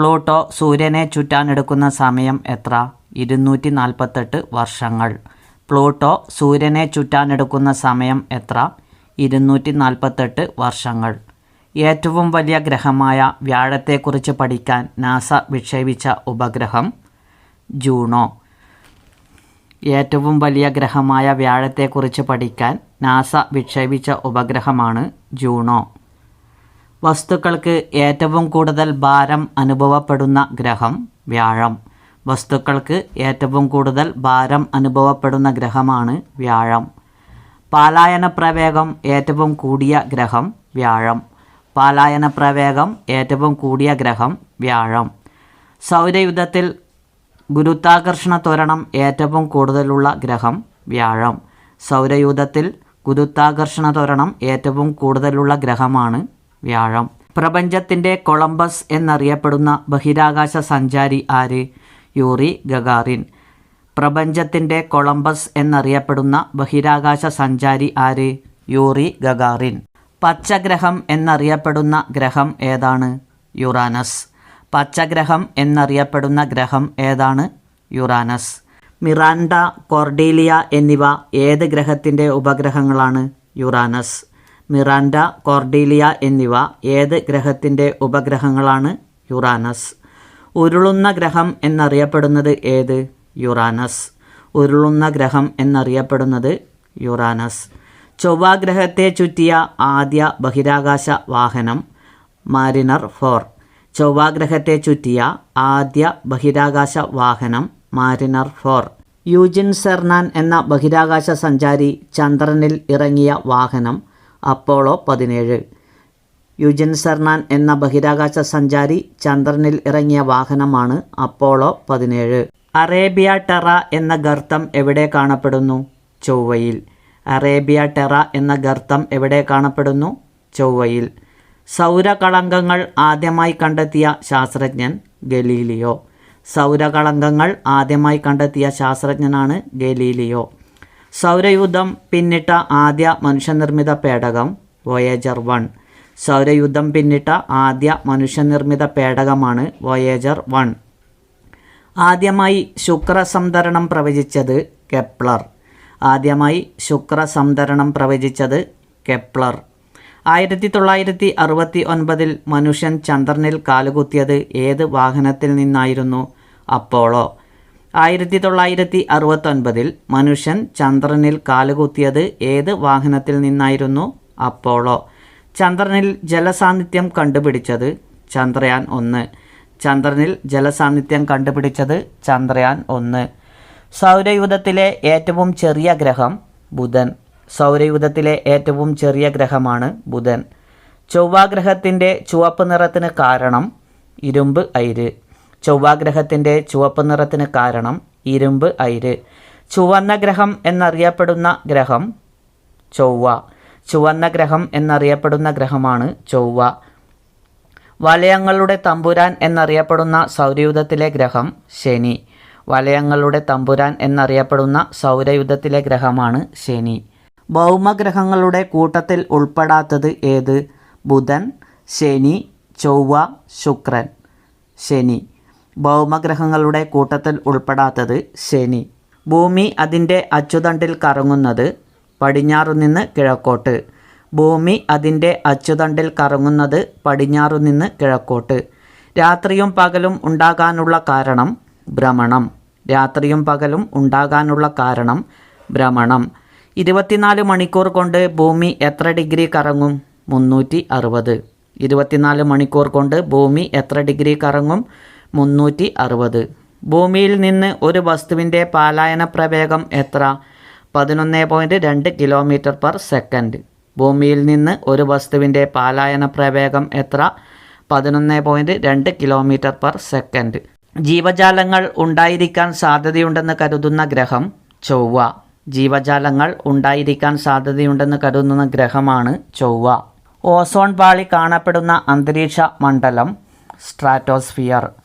Pluto സൂര്യനെ ചുറ്റാനെടുക്കുന്ന സമയം എത്ര? ഇരുന്നൂറ്റി നാൽപ്പത്തെട്ട് വർഷങ്ങൾ. പ്ലൂട്ടോ സൂര്യനെ ചുറ്റാനെടുക്കുന്ന സമയം എത്ര? ഇരുന്നൂറ്റി നാൽപ്പത്തെട്ട് വർഷങ്ങൾ. ഏറ്റവും വലിയ ഗ്രഹമായ വ്യാഴത്തെക്കുറിച്ച് പഠിക്കാൻ നാസ വിക്ഷേപിച്ച ഉപഗ്രഹം ജൂണോ. ഏറ്റവും വലിയ ഗ്രഹമായ വ്യാഴത്തെക്കുറിച്ച് പഠിക്കാൻ നാസ വിക്ഷേപിച്ച ഉപഗ്രഹമാണ് ജൂണോ. വസ്തുക്കൾക്ക് ഏറ്റവും കൂടുതൽ ഭാരം അനുഭവപ്പെടുന്ന ഗ്രഹം വ്യാഴം. വസ്തുക്കൾക്ക് ഏറ്റവും കൂടുതൽ ഭാരം അനുഭവപ്പെടുന്ന ഗ്രഹമാണ് വ്യാഴം. പാലായന പ്രവേഗം ഏറ്റവും കൂടിയ ഗ്രഹം വ്യാഴം. പാലായന പ്രവേഗം ഏറ്റവും കൂടിയ ഗ്രഹം വ്യാഴം. സൗരയുദ്ധത്തിൽ ഗുരുത്വാകർഷണ ത്വരണം ഏറ്റവും കൂടുതലുള്ള ഗ്രഹം വ്യാഴം. സൗരയൂഥത്തിൽ ഗുരുത്വാകർഷണ ത്വരണം ഏറ്റവും കൂടുതലുള്ള ഗ്രഹമാണ് വ്യാഴം. പ്രപഞ്ചത്തിന്റെ കൊളംബസ് എന്നറിയപ്പെടുന്ന ബഹിരാകാശ സഞ്ചാരി ആര്? Yuri Gagarin. പ്രപഞ്ചത്തിന്റെ കൊളംബസ് എന്നറിയപ്പെടുന്ന ബഹിരാകാശ സഞ്ചാരി ആര്? Yuri Gagarin. പച്ചഗ്രഹം എന്നറിയപ്പെടുന്ന ഗ്രഹം ഏതാണ്? യുറാനസ്. പച്ചഗ്രഹം എന്നറിയപ്പെടുന്ന ഗ്രഹം ഏതാണ്? യുറാനസ്. മിറാൻഡ കോർഡീലിയ എന്നിവ ഏത് ഗ്രഹത്തിന്റെ ഉപഗ്രഹങ്ങളാണ്? യുറാനസ്. മിറാൻഡ കോർഡീലിയ എന്നിവ ഏത് ഗ്രഹത്തിന്റെ ഉപഗ്രഹങ്ങളാണ്? യുറാനസ്. ഉരുളുന്ന ഗ്രഹം എന്നറിയപ്പെടുന്നത് ഏത്? യുറാനസ്. ഉരുളുന്ന ഗ്രഹം എന്നറിയപ്പെടുന്നത് യുറാനസ്. ചൊവ്വാഗ്രഹത്തെ ചുറ്റിയ ആദ്യ ബഹിരാകാശ വാഹനം മാരിനർ ഫോർ. ചൊവ്വാഗ്രഹത്തെ ചുറ്റിയ ആദ്യ ബഹിരാകാശ വാഹനം മാരിനർ ഫോർ. യൂജിൻ സെർനാൻ എന്ന ബഹിരാകാശ സഞ്ചാരി ചന്ദ്രനിൽ ഇറങ്ങിയ വാഹനം അപ്പോളോ പതിനേഴ്. യുജിൻ സെർനാൻ എന്ന ബഹിരാകാശ സഞ്ചാരി ചന്ദ്രനിൽ ഇറങ്ങിയ വാഹനമാണ് അപ്പോളോ പതിനേഴ്. അറേബ്യ ടെറ എന്ന ഗർത്തം എവിടെ കാണപ്പെടുന്നു? ചൊവ്വയിൽ. അറേബ്യ ടെറ എന്ന ഗർത്തം എവിടെ കാണപ്പെടുന്നു? ചൊവ്വയിൽ. സൗരകളങ്കങ്ങൾ ആദ്യമായി കണ്ടെത്തിയ ശാസ്ത്രജ്ഞൻ ഗലീലിയോ. സൗരകളങ്കങ്ങൾ ആദ്യമായി കണ്ടെത്തിയ ശാസ്ത്രജ്ഞനാണ് ഗലീലിയോ. സൗരയൂഥം പിന്നിട്ട ആദ്യ മനുഷ്യനിർമ്മിത പേടകം വോയേജർ വൺ സൗരയുദ്ധം പിന്നിട്ട ആദ്യ മനുഷ്യനിർമ്മിത പേടകമാണ് വോയേജർ വൺ ആദ്യമായി ശുക്ര സംതരണം പ്രവചിച്ചത് കെപ്ലർ. ആദ്യമായി ശുക്ര സംതരണം പ്രവചിച്ചത് കെപ്ലർ. ആയിരത്തി തൊള്ളായിരത്തി അറുപത്തി ഒൻപതിൽ മനുഷ്യൻ ചന്ദ്രനിൽ കാലുകുത്തിയത് ഏത് വാഹനത്തിൽ നിന്നായിരുന്നു? അപ്പോളോ ആയിരത്തി തൊള്ളായിരത്തി അറുപത്തൊൻപതിൽ മനുഷ്യൻ ചന്ദ്രനിൽ കാലുകുത്തിയത് ഏത് വാഹനത്തിൽ നിന്നായിരുന്നു? അപ്പോളോ. ചന്ദ്രനിൽ ജലസാന്നിധ്യം കണ്ടുപിടിച്ചത് ചന്ദ്രയാൻ ഒന്ന്. ചന്ദ്രനിൽ ജലസാന്നിധ്യം കണ്ടുപിടിച്ചത് ചന്ദ്രയാൻ ഒന്ന്. സൗരയൂഥത്തിലെ ഏറ്റവും ചെറിയ ഗ്രഹം ബുധൻ. സൗരയൂഥത്തിലെ ഏറ്റവും ചെറിയ ഗ്രഹമാണ് ബുധൻ. ചൊവ്വാഗ്രഹത്തിന്റെ ചുവപ്പ് നിറത്തിന് കാരണം ഇരുമ്പ് അയിര്. ചൊവ്വാഗ്രഹത്തിന്റെ ചുവപ്പ് നിറത്തിന് കാരണം ഇരുമ്പ് അയിര്. ചുവന്ന ഗ്രഹം എന്നറിയപ്പെടുന്ന ഗ്രഹം ചൊവ്വ. ചുവന്ന ഗ്രഹം എന്നറിയപ്പെടുന്ന ഗ്രഹമാണ് ചൊവ്വ. വലയങ്ങളുടെ തമ്പുരാൻ എന്നറിയപ്പെടുന്ന സൗരയൂഥത്തിലെ ഗ്രഹം ശനി. വലയങ്ങളുടെ തമ്പുരാൻ എന്നറിയപ്പെടുന്ന സൗരയുധത്തിലെ ഗ്രഹമാണ് ശനി. ഭൗമഗ്രഹങ്ങളുടെ കൂട്ടത്തിൽ ഉൾപ്പെടാത്തത് ഏത്? ബുധൻ ശനി ചൊവ്വ ശുക്രൻ. ശനി. ഭൗമഗ്രഹങ്ങളുടെ കൂട്ടത്തിൽ ഉൾപ്പെടാത്തത് ശനി. ഭൂമി അതിന്റെ അച്ചുതണ്ടിൽ കറങ്ങുന്നത് പടിഞ്ഞാറു നിന്ന് കിഴക്കോട്ട്. ഭൂമി അതിന്റെ അച്ചുതണ്ടിൽ കറങ്ങുന്നത് പടിഞ്ഞാറു നിന്ന് കിഴക്കോട്ട്. രാത്രിയും പകലും ഉണ്ടാകാനുള്ള കാരണം ഭ്രമണം. രാത്രിയും പകലും ഉണ്ടാകാനുള്ള കാരണം ഭ്രമണം. ഇരുപത്തിനാല് മണിക്കൂർ കൊണ്ട് ഭൂമി എത്ര ഡിഗ്രി കറങ്ങും? മുന്നൂറ്റി അറുപത്. ഇരുപത്തിനാല് മണിക്കൂർ കൊണ്ട് ഭൂമി എത്ര ഡിഗ്രി കറങ്ങും? മുന്നൂറ്റി അറുപത് ഭൂമിയിൽ നിന്ന് ഒരു വസ്തുവിന്റെ പാലായന പ്രവേഗം എത്ര? പതിനൊന്ന് പോയിന്റ് രണ്ട് കിലോമീറ്റർ പെർ സെക്കൻഡ്. ഭൂമിയിൽ നിന്ന് ഒരു വസ്തുവിന്റെ പാലായന പ്രവേഗം എത്ര? പതിനൊന്ന് പോയിന്റ് രണ്ട് കിലോമീറ്റർ പെർ സെക്കൻഡ്. ജീവജാലങ്ങൾ ഉണ്ടായിരിക്കാൻ സാധ്യതയുണ്ടെന്ന് കരുതുന്ന ഗ്രഹം ചൊവ്വ. ജീവജാലങ്ങൾ ഉണ്ടായിരിക്കാൻ സാധ്യതയുണ്ടെന്ന് കരുതുന്ന ഗ്രഹമാണ് ചൊവ്വ. ഓസോൺ പാളി കാണപ്പെടുന്ന അന്തരീക്ഷ മണ്ഡലം സ്ട്രാറ്റോസ്ഫിയർ.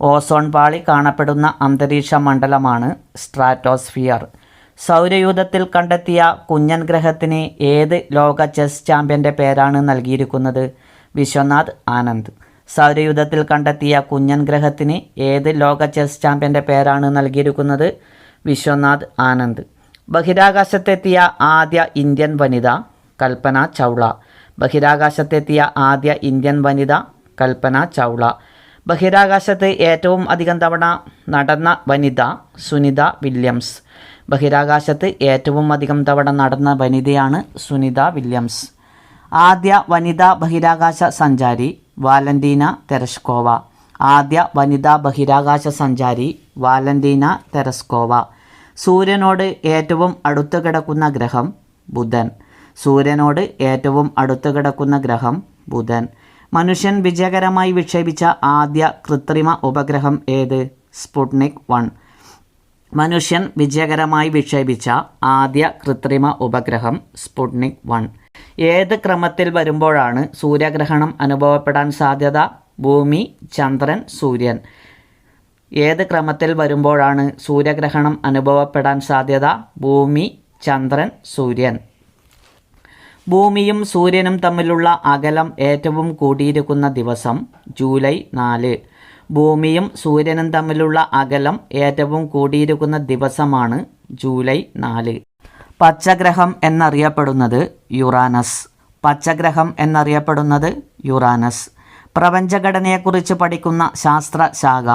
ഓസോൺ പാളി കാണപ്പെടുന്ന അന്തരീക്ഷ മണ്ഡലമാണ് സ്ട്രാറ്റോസ്ഫിയർ. സൗരയൂഥത്തിൽ കണ്ടെത്തിയ കുഞ്ഞൻ ഗ്രഹത്തിന് ഏത് ലോക ചെസ് ചാമ്പ്യന്റെ പേരാണ് നൽകിയിരിക്കുന്നത്? വിശ്വനാഥ് ആനന്ദ്. സൗരയൂഥത്തിൽ കണ്ടെത്തിയ കുഞ്ഞൻ ഗ്രഹത്തിന് ഏത് ലോക ചെസ് ചാമ്പ്യന്റെ പേരാണ് നൽകിയിരിക്കുന്നത്? വിശ്വനാഥ് ആനന്ദ്. ബഹിരാകാശത്തെത്തിയ ആദ്യ ഇന്ത്യൻ വനിത കൽപ്പന ചൗള. ബഹിരാകാശത്തെത്തിയ ആദ്യ ഇന്ത്യൻ വനിത കൽപ്പന ചൗള. ബഹിരാകാശത്ത് ഏറ്റവും അധികം തവണ നടന്ന വനിത സുനിത വില്യംസ്. ബഹിരാകാശത്ത് ഏറ്റവും അധികം തവണ നടന്ന വനിതയാണ് സുനിത വില്യംസ്. ആദ്യ വനിതാ ബഹിരാകാശ സഞ്ചാരി വാലന്റീന തെരസ്കോവ ആദ്യ വനിതാ ബഹിരാകാശ സഞ്ചാരി വാലന്റീന തെരസ്കോവ സൂര്യനോട് ഏറ്റവും അടുത്ത് കിടക്കുന്ന ഗ്രഹം ബുധൻ. സൂര്യനോട് ഏറ്റവും അടുത്ത് കിടക്കുന്ന ഗ്രഹം ബുധൻ. മനുഷ്യൻ വിജയകരമായി വിക്ഷേപിച്ച ആദ്യ കൃത്രിമ ഉപഗ്രഹം ഏത്? Sputnik one. മനുഷ്യൻ വിജയകരമായി വിക്ഷേപിച്ച ആദ്യ കൃത്രിമ ഉപഗ്രഹം സ്പുട്നിക് വൺ. ഏത് ക്രമത്തിൽ വരുമ്പോഴാണ് സൂര്യഗ്രഹണം അനുഭവപ്പെടാൻ സാധ്യത? ഭൂമി ചന്ദ്രൻ സൂര്യൻ. ഏത് ക്രമത്തിൽ വരുമ്പോഴാണ് സൂര്യഗ്രഹണം അനുഭവപ്പെടാൻ സാധ്യത? ഭൂമി ചന്ദ്രൻ സൂര്യൻ. ഭൂമിയും സൂര്യനും തമ്മിലുള്ള അകലം ഏറ്റവും കൂടിയിരിക്കുന്ന ദിവസം ജൂലൈ നാല്. ഭൂമിയും സൂര്യനും തമ്മിലുള്ള അകലം ഏറ്റവും കൂടിയിരിക്കുന്ന ദിവസമാണ് ജൂലൈ നാല്. പച്ചഗ്രഹം എന്നറിയപ്പെടുന്നത് യുറാനസ്. പച്ചഗ്രഹം എന്നറിയപ്പെടുന്നത് യുറാനസ്. പ്രപഞ്ചഘടനയെക്കുറിച്ച് പഠിക്കുന്ന ശാസ്ത്രശാഖ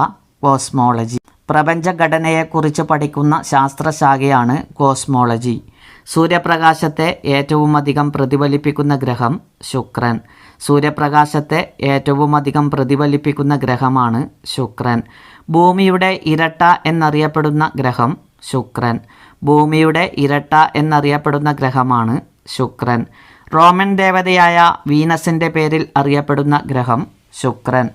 കോസ്മോളജി. പ്രപഞ്ചഘടനയെക്കുറിച്ച് പഠിക്കുന്ന ശാസ്ത്രശാഖയാണ് കോസ്മോളജി. സൂര്യപ്രകാശത്തെ ഏറ്റവും അധികം പ്രതിഫലിപ്പിക്കുന്ന ഗ്രഹം ശുക്രൻ. സൂര്യപ്രകാശത്തെ ഏറ്റവും അധികം പ്രതിഫലിപ്പിക്കുന്ന ഗ്രഹമാണ് ശുക്രൻ. ഭൂമിയുടെ ഇരട്ട എന്നറിയപ്പെടുന്ന ഗ്രഹം ശുക്രൻ. ഭൂമിയുടെ ഇരട്ട എന്നറിയപ്പെടുന്ന ഗ്രഹമാണ് ശുക്രൻ. റോമൻ ദേവതയായ വീനസിന്റെ പേരിൽ അറിയപ്പെടുന്ന ഗ്രഹം ശുക്രൻ.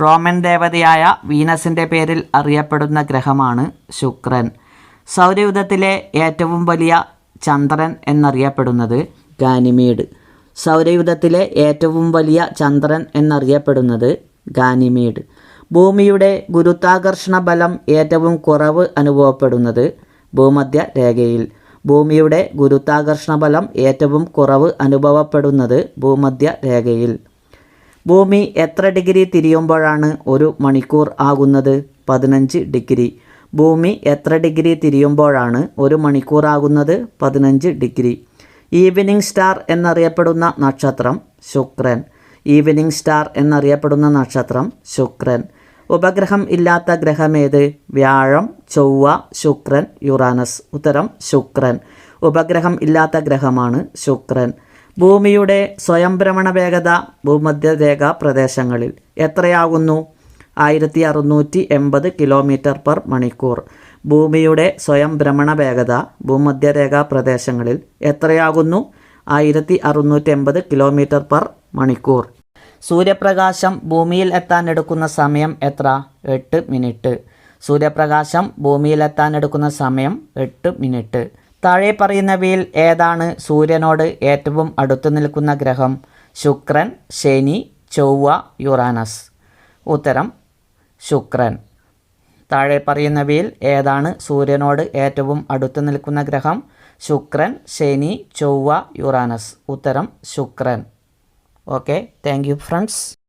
റോമൻ ദേവതയായ വീനസിന്റെ പേരിൽ അറിയപ്പെടുന്ന ഗ്രഹമാണ് ശുക്രൻ. സൗരയുധത്തിലെ ഏറ്റവും വലിയ ചന്ദ്രൻ എന്നറിയപ്പെടുന്നത് ഗാനിമീഡ് സൗരയുധത്തിലെ ഏറ്റവും വലിയ ചന്ദ്രൻ എന്നറിയപ്പെടുന്നത് ഗാനിമീഡ് ഭൂമിയുടെ ഗുരുത്വാകർഷണ ബലം ഏറ്റവും കുറവ് അനുഭവപ്പെടുന്നത് ഭൂമധ്യ രേഖയിൽ. ഭൂമിയുടെ ഗുരുത്വാകർഷണ ബലം ഏറ്റവും കുറവ് അനുഭവപ്പെടുന്നത് ഭൂമധ്യ രേഖയിൽ. ഭൂമി എത്ര ഡിഗ്രി തിരിയുമ്പോഴാണ് ഒരു മണിക്കൂർ ആകുന്നത്? പതിനഞ്ച് ഡിഗ്രി. ഭൂമി എത്ര ഡിഗ്രി തിരിയുമ്പോഴാണ് ഒരു മണിക്കൂറാകുന്നത്? പതിനഞ്ച് ഡിഗ്രി. ഈവനിങ് സ്റ്റാർ എന്നറിയപ്പെടുന്ന നക്ഷത്രം ശുക്രൻ. ഈവനിങ് സ്റ്റാർ എന്നറിയപ്പെടുന്ന നക്ഷത്രം ശുക്രൻ. ഉപഗ്രഹം ഇല്ലാത്ത ഗ്രഹമേത് വ്യാഴം ചൊവ്വ ശുക്രൻ യുറാനസ്. ഉത്തരം ശുക്രൻ. ഉപഗ്രഹം ഇല്ലാത്ത ഗ്രഹമാണ് ശുക്രൻ. ഭൂമിയുടെ സ്വയംഭ്രമണ വേഗത ഭൂമധ്യരേഖ പ്രദേശങ്ങളിൽ എത്രയാകുന്നു? ആയിരത്തി അറുന്നൂറ്റി എൺപത് കിലോമീറ്റർ പെർ മണിക്കൂർ. ഭൂമിയുടെ സ്വയം ഭ്രമണ വേഗത ഭൂമധ്യരേഖാ പ്രദേശങ്ങളിൽ എത്രയാകുന്നു? ആയിരത്തി അറുന്നൂറ്റി എൺപത് കിലോമീറ്റർ പെർ മണിക്കൂർ. സൂര്യപ്രകാശം ഭൂമിയിൽ എത്താൻ എടുക്കുന്ന സമയം എത്ര? എട്ട് മിനിറ്റ്. സൂര്യപ്രകാശം ഭൂമിയിൽ എത്താൻ എടുക്കുന്ന സമയം എട്ട് മിനിറ്റ്. താഴെ പറയുന്നവയിൽ ഏതാണ് സൂര്യനോട് ഏറ്റവും അടുത്തു നിൽക്കുന്ന ഗ്രഹം? ശുക്രൻ ശനി ചൊവ്വ യുറാനസ്. ഉത്തരം ശുക്രൻ. താഴെ പറയുന്നവയിൽ ഏതാണ് സൂര്യനോട് ഏറ്റവും അടുത്ത് നിൽക്കുന്ന ഗ്രഹം? ശുക്രൻ ശനി ചൊവ്വ യുറാനസ്. ഉത്തരം ശുക്രൻ. Okay thank friends.